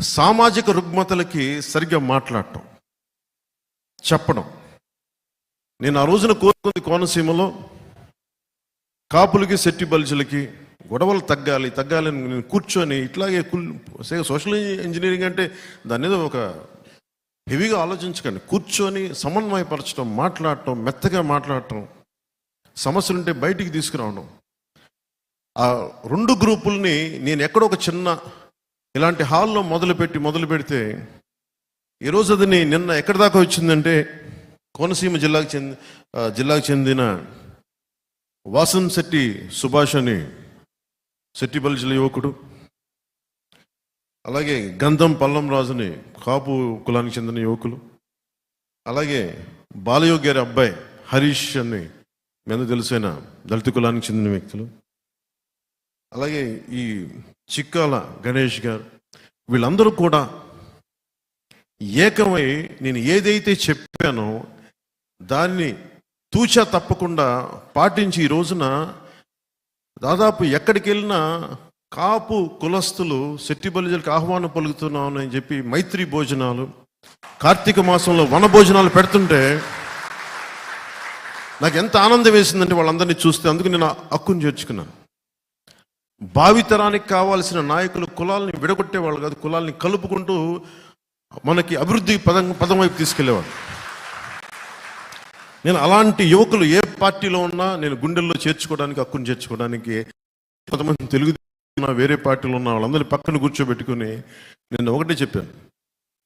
సామాజిక రుగ్మతలకి సరిగ్గా మాట్లాడటం చెప్పడం. నేను ఆ రోజున కోరుకుంది కోనసీమలో కాపులకి సెట్టి బల్జులకి గొడవలు తగ్గాలి తగ్గాలి అని నేను కూర్చొని ఇట్లాగే సే- సోషల్ ఇంజనీరింగ్ అంటే దాని మీద ఒక హెవీగా ఆలోచించకండి. కూర్చొని సమన్వయపరచడం మాట్లాడటం మెత్తగా మాట్లాడటం సమస్యలుంటే బయటికి తీసుకురావడం. ఆ రెండు గ్రూపుల్ని నేను ఎక్కడో ఒక చిన్న ఇలాంటి హాల్లో మొదలుపెట్టి మొదలు పెడితే ఈరోజు అది నిన్న ఎక్కడి దాకా వచ్చిందంటే కోనసీమ జిల్లాకు చెంది జిల్లాకు చెందిన వాసన్ శెట్టి సుభాష్ అని శెట్టి జిల్లా యువకుడు అలాగే గంధం పల్లం రాజుని కాపు కులానికి చెందిన యువకులు అలాగే బాలయోగి గారి అబ్బాయి హరీష్ అని మీద తెలిసిన దళిత కులానికి చెందిన వ్యక్తులు అలాగే ఈ చిక్కాల గణేష్ గారు. వీళ్ళందరూ కూడా ఏకమై నేను ఏదైతే చెప్పానో దాన్ని తూచా తప్పకుండా పాటించి ఈ రోజున దాదాపు ఎక్కడికి వెళ్ళినా కాపు కులస్తులు శెట్టి బలిజలకు ఆహ్వానం పలుకుతున్నాను అని చెప్పి మైత్రి భోజనాలు కార్తీక మాసంలో వన భోజనాలు పెడుతుంటే నాకు ఎంత ఆనందం వేసిందంటే వాళ్ళందరినీ చూస్తే అందుకు నేను అక్కును చేర్చుకున్నాను. భావితరానికి కావాల్సిన నాయకులు కులాల్ని విడగొట్టేవాళ్ళు కాదు కులాల్ని కలుపుకుంటూ మనకి అభివృద్ధి పదం పదం వైపు తీసుకెళ్ళేవాడు. నేను అలాంటి యువకులు ఏ పార్టీలో ఉన్నా నేను గుండెల్లో చేర్చుకోవడానికి హక్కును చేర్చుకోవడానికి కొంతమంది తెలుగు వేరే పార్టీలో ఉన్న వాళ్ళందరినీ పక్కన కూర్చోబెట్టుకుని నేను ఒకటే చెప్పాను.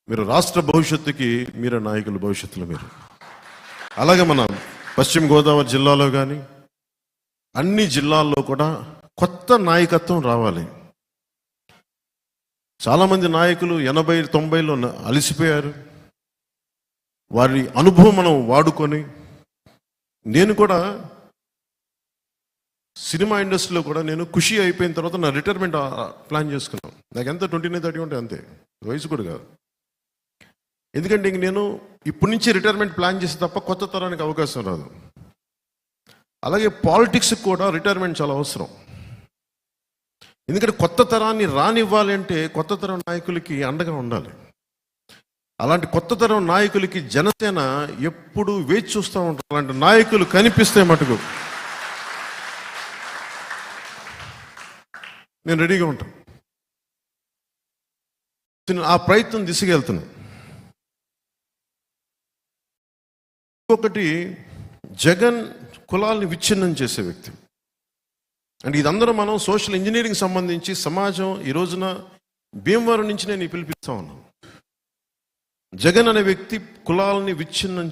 మీరు రాష్ట్ర భవిష్యత్తుకి మీరే నాయకులు భవిష్యత్తులో మీరు. అలాగే మన పశ్చిమ గోదావరి జిల్లాలో కానీ అన్ని జిల్లాల్లో కూడా కొత్త నాయకత్వం రావాలి. చాలామంది నాయకులు ఎనభై తొంభైలో అలసిపోయారు. వారి అనుభవం మనం వాడుకొని నేను కూడా సినిమా ఇండస్ట్రీలో కూడా నేను ఖుషి అయిపోయిన తర్వాత నా రిటైర్మెంట్ ప్లాన్ చేసుకున్నాను నాకు ఎంత ట్వంటీ నైన్ థర్టీ ఉంటే అంతే. వయసు కూడా కాదు. ఎందుకంటే ఇంక నేను ఇప్పటి నుంచి రిటైర్మెంట్ ప్లాన్ చేస్తే తప్ప కొత్త తరానికి అవకాశం రాదు. అలాగే పాలిటిక్స్కి కూడా రిటైర్మెంట్ చాలా అవసరం. ఎందుకంటే కొత్త తరాన్ని రానివ్వాలి అంటే కొత్త తరం నాయకులకి అండగా ఉండాలి. అలాంటి కొత్త తరం నాయకులకి జనసేన ఎప్పుడు వేచి చూస్తూ ఉంటారు. అలాంటి నాయకులు కనిపిస్తే మటుకు. నేను రెడీగా ఉంటాను నేను ఆ ప్రయత్నం దిశగా ఒకటి ఇంకొకటి జగన్ కులాల్ని విచ్ఛిన్నం చేసే వ్యక్తి. అంటే ఇదందరూ మనం సోషల్ ఇంజనీరింగ్ సంబంధించి సమాజం ఈ రోజున భీమవరం నుంచి నేను పిలిపిస్తా ఉన్నాను. జగన్ అనే వ్యక్తి కులాలని విచ్ఛిన్నం